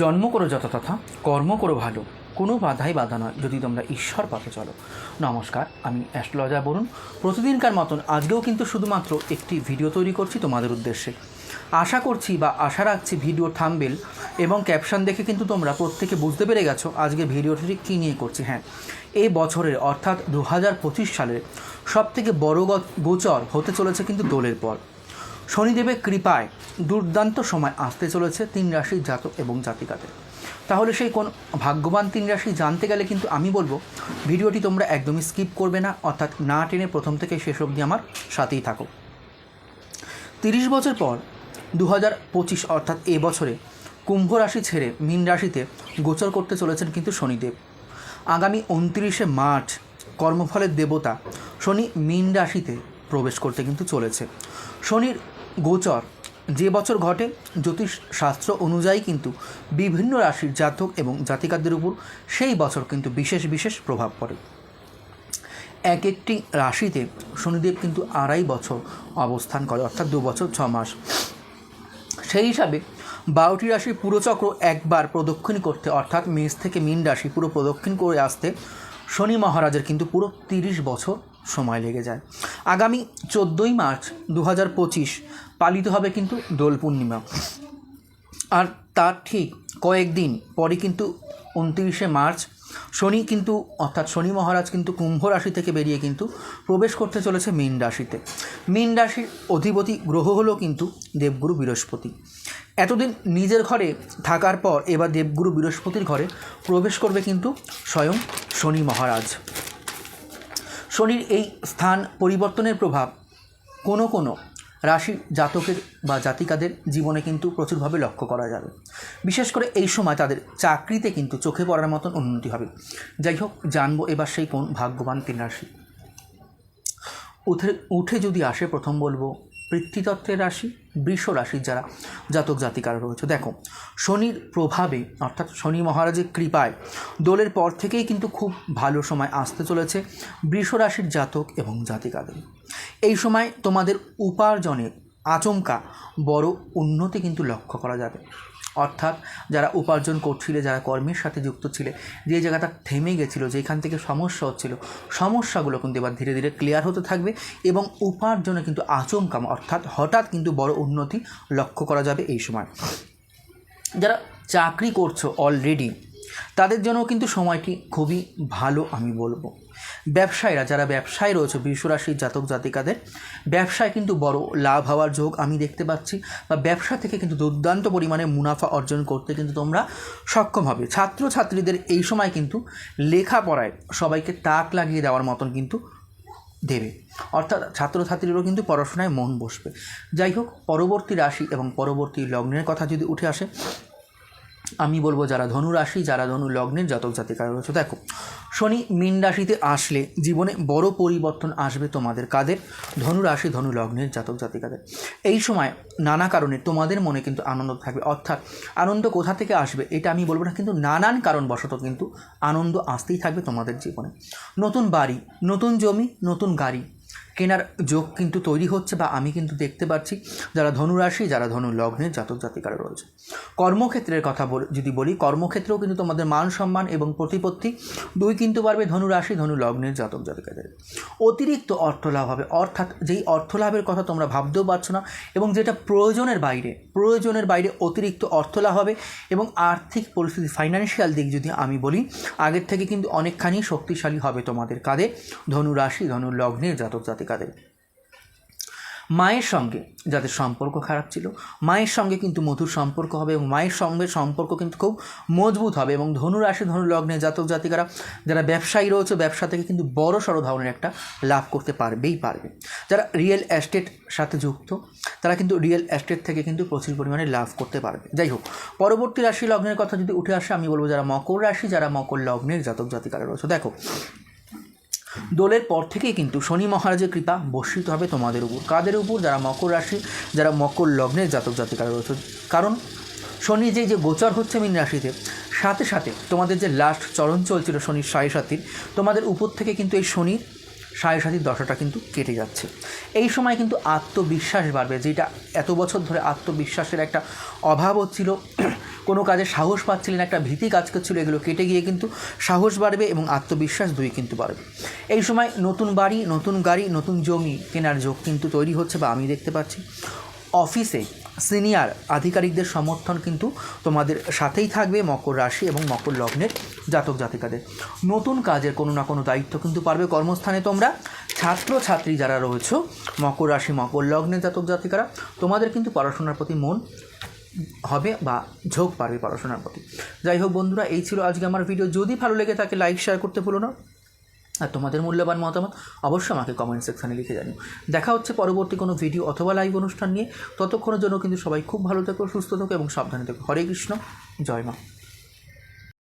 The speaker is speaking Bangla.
জন্ম করো যত তথা, কর্ম করো ভালো। কোনো বাধাই বাধা নয়, যদি তোমরা ঈশ্বর পথে চলো। নমস্কার, আমি অ্যাস্ট্রোলজার বলুন প্রতিদিনকার মতন আজকেও কিন্তু শুধুমাত্র একটি ভিডিও তৈরি করছি তোমাদের উদ্দেশ্যে। আশা করছি বা আশা রাখছি ভিডিও থামবেল এবং ক্যাপশন দেখে কিন্তু তোমরা প্রত্যেকে বুঝতে পেরে গেছো আজকে ভিডিওটি কী নিয়ে করছি। হ্যাঁ এই বছরের অর্থাৎ দু হাজার পঁচিশ সালের সবথেকে বড় গোচর হতে চলেছে কিন্তু দোলের পর। শনিদেবের কৃপায় দুর্দান্ত সময় আসতে চলেছে তিন রাশির জাতক এবং জাতিকাদের। তাহলে সেই কোন ভাগ্যবান তিন রাশি জানতে গেলে কিন্তু আমি বলব, ভিডিওটি তোমরা একদমই স্কিপ করবে না, অর্থাৎ না টেনে প্রথম থেকে শেষ অবধি আমার সাথেই থাকো। তিরিশ বছর পর দু হাজার পঁচিশ, অর্থাৎ এ বছরে কুম্ভ রাশি ছেড়ে মীন রাশিতে গোচর করতে চলেছেন কিন্তু শনিদেব। আগামী উনত্রিশে মার্চ কর্মফলের দেবতা শনি মীন রাশিতে প্রবেশ করতে কিন্তু চলেছে। শনির গোচর, যে বছর ঘটে, জ্যোতিষ শাস্ত্র অনুযায়ী কিন্তু বিভিন্ন রাশির জাতক এবং জাতিকাদের উপর সেই বছর কিন্তু বিশেষ বিশেষ প্রভাব পড়ে। এক একটি রাশিতে শনিদেব কিন্তু আড়াই বছর অবস্থান করে, অর্থাৎ দু বছর ছ মাস। সেই হিসাবে বারোটি রাশির পুরো চক্র একবার প্রদক্ষিণ করতে, অর্থাৎ মেষ থেকে মীন রাশি পুরো প্রদক্ষিণ করে আসতে শনি মহারাজের কিন্তু পুরো তিরিশ বছর সময় লেগে যায়। আগামী চোদ্দোই মার্চ দু হাজার পঁচিশ পালিত হবে কিন্তু দোল পূর্ণিমা। আর তার ঠিক কয়েকদিন পরে কিন্তু উনত্রিশে মার্চ শনি কিন্তু, অর্থাৎ শনি মহারাজ কিন্তু কুম্ভ রাশি থেকে বেরিয়ে কিন্তু প্রবেশ করতে চলেছে মীন রাশিতে। মীন রাশির অধিপতি গ্রহ হলো কিন্তু দেবগুরু বৃহস্পতি। এতদিন নিজের ঘরে থাকার পর এবার দেবগুরু বৃহস্পতির ঘরে প্রবেশ করবে কিন্তু স্বয়ং শনি মহারাজ। শনির এই স্থান পরিবর্তনের প্রভাব কোনো কোনো রাশির জাতকের বা জাতিকাদের জীবনে কিন্তু প্রচুরভাবে লক্ষ্য করা যাবে। বিশেষ করে এই সময় তাদের চাকরিতে কিন্তু চোখে পড়ার মতন উন্নতি হবে। যাই হোক, জানব এবার সেই কোন ভাগ্যবান তিন রাশি। উঠে উঠে যদি আসে প্রথম বলব পৃথ্বীতত্ত্বের রাশি, বৃষ রাশির যারা জাতক জাতিকারা রয়েছে। দেখো, শনির প্রভাবে, অর্থাৎ শনি মহারাজের কৃপায়, দোলের পর থেকেই কিন্তু খুব ভালো সময় আসতে চলেছে বৃষ রাশির জাতক এবং জাতিকাদের। এই সময় তোমাদের উপার্জনের আচমকা বড় উন্নতি কিন্তু লক্ষ্য করা যাবে। অর্থাৎ যারা উপার্জন করছিলে, যারা কর্মের সাথে যুক্ত ছিলে, যে জায়গাটা থেমে গেছিল, যেখান থেকে সমস্যা হচ্ছিল, সমস্যাগুলো কিন্তু এবার ধীরে ধীরে ক্লিয়ার হতে থাকবে এবং উপার্জনে কিন্তু আচমকা, অর্থাৎ হঠাৎ কিন্তু বড় উন্নতি লক্ষ্য করা যাবে এই সময়। যারা চাকরি করছ অলরেডি তাদের জন্য কিন্তু সময়টি খুবই ভালো, আমি বলব। ব্যবসায়ীরা, যারা ব্যবসায় রয়েছে বিশ্বরাশির জাতক জাতিকাদের, ব্যবসায় কিন্তু বড় লাভ হওয়ার যোগ আমি দেখতে পাচ্ছি বা ব্যবসা থেকে কিন্তু দুর্দান্ত পরিমাণে মুনাফা অর্জন করতে কিন্তু তোমরা সক্ষম হবে। ছাত্রছাত্রীদের এই সময় কিন্তু লেখাপড়ায় সবাইকে তাক লাগিয়ে দেওয়ার মতন কিন্তু দেবে। অর্থাৎ ছাত্রছাত্রীরও কিন্তু পড়াশোনায় মন বসবে। যাই হোক, পরবর্তী রাশি এবং পরবর্তী লগ্নের কথা যদি উঠে আসে, আমি বলব যারা ধনু রাশি, যারা ধনু লগ্নের জাতক জাতিকারা রয়েছে, দেখো শনি মীন রাশিতে আসলে জীবনে বড় পরিবর্তন আসবে তোমাদের কাদের? ধনু রাশি ধনু লগ্নের জাতক জাতিকাদের। এই সময় নানা কারণে তোমাদের মনে কিন্তু আনন্দ থাকবে। অর্থাৎ আনন্দ কোথা থেকে আসবে এটা আমি বলব না, কিন্তু নানান কারণবশত কিন্তু আনন্দ আসতেই থাকবে তোমাদের জীবনে। নতুন বাড়ি, নতুন জমি, নতুন গাড়ি কেনার যোগ কিন্তু তৈরি হচ্ছে বা আমি কিন্তু দেখতে পাচ্ছি, যারা ধনুরাশি, যারা ধনু লগ্নের জাতক জাতিকারা রয়েছে। কর্মক্ষেত্রের কথা যদি বলি, কর্মক্ষেত্রেও কিন্তু তোমাদের মান সম্মান এবং প্রতিপত্তি দুই কিন্তু পারবে ধনুরাশি ধনু লগ্নের জাতক জাতিকাদের। অতিরিক্ত অর্থ লাভ হবে, অর্থাৎ যেই অর্থ লাভের কথা তোমরা ভাবতেও পারছ না এবং যেটা প্রয়োজনের বাইরে প্রয়োজনের বাইরে অতিরিক্ত অর্থ লাভ হবে এবং আর্থিক পরিস্থিতি ফাইন্যান্সিয়াল দিক যদি আমি বলি, আগের থেকে কিন্তু অনেকখানি শক্তিশালী হবে তোমাদের কাঁধে ধনু রাশি ধনু লগ্নের জাতক জাতিকাদের মায়ের সঙ্গে যাদের সম্পর্ক খারাপ ছিল, মায়ের সঙ্গে কিন্তু মধুর সম্পর্ক হবে এবং মায়ের সঙ্গে সম্পর্ক কিন্তু খুব মজবুত হবে এবং ধনু রাশি ধনু লগ্নে জাতক জাতিকারা যারা ব্যবসায়ী রয়েছে, ব্যবসা থেকে কিন্তু বড় সড়ো ধরনের একটা লাভ করতে পারবেই পারবে। যারা রিয়েল এস্টেট সাথে যুক্ত, তারা কিন্তু রিয়েল এস্টেট থেকে কিন্তু প্রচুর পরিমাণে লাভ করতে পারবে। যাই হোক, পরবর্তী রাশি লগ্নের কথা যদি উঠে আসে, আমি বলব যারা মকর রাশি, যারা মকর লগ্নের জাতক জাতিকারা রয়েছে। দেখো দোলের পর থেকেই কিন্তু শনি মহারাজের কৃপা বর্ষিত হবে তোমাদের উপর। কাদের উপর? যারা মকর রাশি, যারা মকর লগ্নের জাতক জাতিকার রয়েছে। কারণ শনি যে যে গোচর হচ্ছে মিন রাশিতে, সাথে সাথে তোমাদের যে লাস্ট চরণ চলছিল শনির সাড়ে সাতির তোমাদের উপর থেকে কিন্তু এই শনির সাড়ে সাতির দশাটা কিন্তু কেটে যাচ্ছে। এই সময় কিন্তু আত্মবিশ্বাস বাড়বে, যেটা এত বছর ধরে আত্মবিশ্বাসের একটা অভাব হচ্ছিল। কোনো কাজে সাহস পাচ্ছিলেন একটা ভীতি কাজ করছিল, এগুলো কেটে গিয়ে কিন্তু সাহস বাড়বে এবং আত্মবিশ্বাস দুই কিন্তু বাড়বে। এই সময় নতুন বাড়ি, নতুন গাড়ি, নতুন জমি কেনার যোগ কিন্তু তৈরি হচ্ছে বা আমি দেখতে পাচ্ছি। অফিসে সিনিয়র আধিকারিকদের সমর্থন কিন্তু তোমাদের সাথেই থাকবে মকর রাশি এবং মকর লগ্নের জাতক জাতিকাদের। নতুন কাজের কোনো না কোনো দায়িত্ব কিন্তু পারবে কর্মস্থানে তোমরা। ছাত্র ছাত্রী যারা রয়েছে, মকর রাশি, মকর লগ্নের জাতক জাতিকারা, তোমাদের কিন্তু পড়াশোনার প্রতি মন হবে বা ঝোঁক পারবে পড়াশোনার প্রতি। যাই হোক বন্ধুরা, এই ছিল আজকে আমার ভিডিও। যদি ভালো লেগে থাকে, লাইক, শেয়ার করতে ভুলো না। আর তোমাদের মূল্যবান মতামত অবশ্যই আমাকে কমেন্ট সেকশানে লিখে জানিও। দেখা হচ্ছে পরবর্তী কোনো ভিডিও অথবা লাইভ অনুষ্ঠান নিয়ে। ততক্ষণের জন্য কিন্তু সবাই খুব ভালো থেকো, সুস্থ থেকো এবং সাবধানে থেকো। হরে কৃষ্ণ, জয় মা।